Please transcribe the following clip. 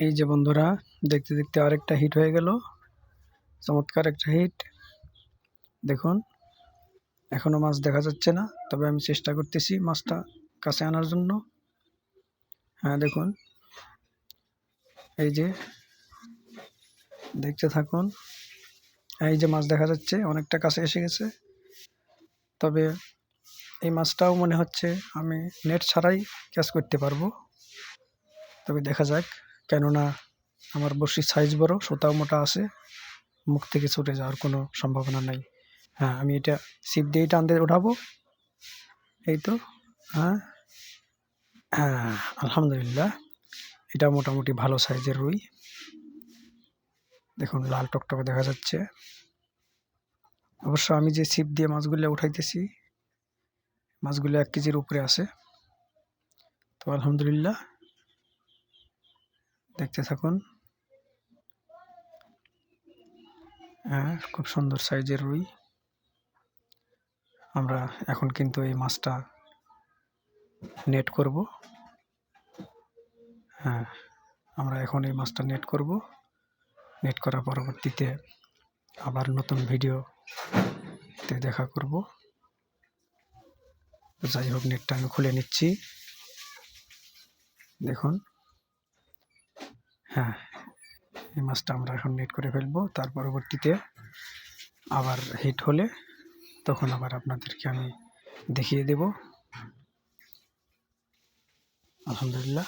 এই যে বন্ধুরা, দেখতে দেখতে আরেকটা হিট হয়ে গেল। চমৎকার একটা হিট দেখুন, এখনও মাছ দেখা যাচ্ছে না, তবে আমি চেষ্টা করতেছি মাছটা কাছে আনার জন্য। হ্যাঁ দেখুন। এই যে, দেখতে থাকুন। এই যে মাছ দেখা যাচ্ছে, অনেকটা কাছে এসে গেছে। তবে এই মাছটাও মনে হচ্ছে আমি নেট ছাড়াই ক্যাচ করতে পারব। তবে দেখা যাক। কেননা আমার বড়শির সাইজ বড় সুতাও মোটা আছে, মুখ থেকে ছুটে যাওয়ার কোনো সম্ভাবনা নাই। হ্যাঁ আমি এটা ছিপ দিয়ে টান দিয়ে উঠাবো। এই তো হ্যাঁ। হ্যাঁ আলহামদুলিল্লাহ, এটা মোটামুটি ভালো সাইজের রুই। দেখুন, লাল টকটকে দেখা যাচ্ছে। অবশ্য আমি যে ছিপ দিয়ে মাছগুলো উঠাইতেছি, মাছগুলো এক কেজির উপরে আছে। তো আলহামদুলিল্লাহ দেখতে থাকুন। হ্যাঁ খুব সুন্দর সাইজের রুই। আমরা এখন কিন্তু এই মাছটা নেট করব। হ্যাঁ আমরা এখন এই মাছটা নেট করব। নেট করার পরবর্তীতে আবার নতুন ভিডিওতে দেখা করব। যাই হোক নেটটা আমি খুলে নিচ্ছি। দেখুন। হ্যাঁ এই মাছটা আমরা এখন নেট করে ফেলব। তার পরবর্তীতে আবার হিট হলে তখন আবার আপনাদেরকে আমি দেখিয়ে দেব। আলহামদুলিল্লাহ।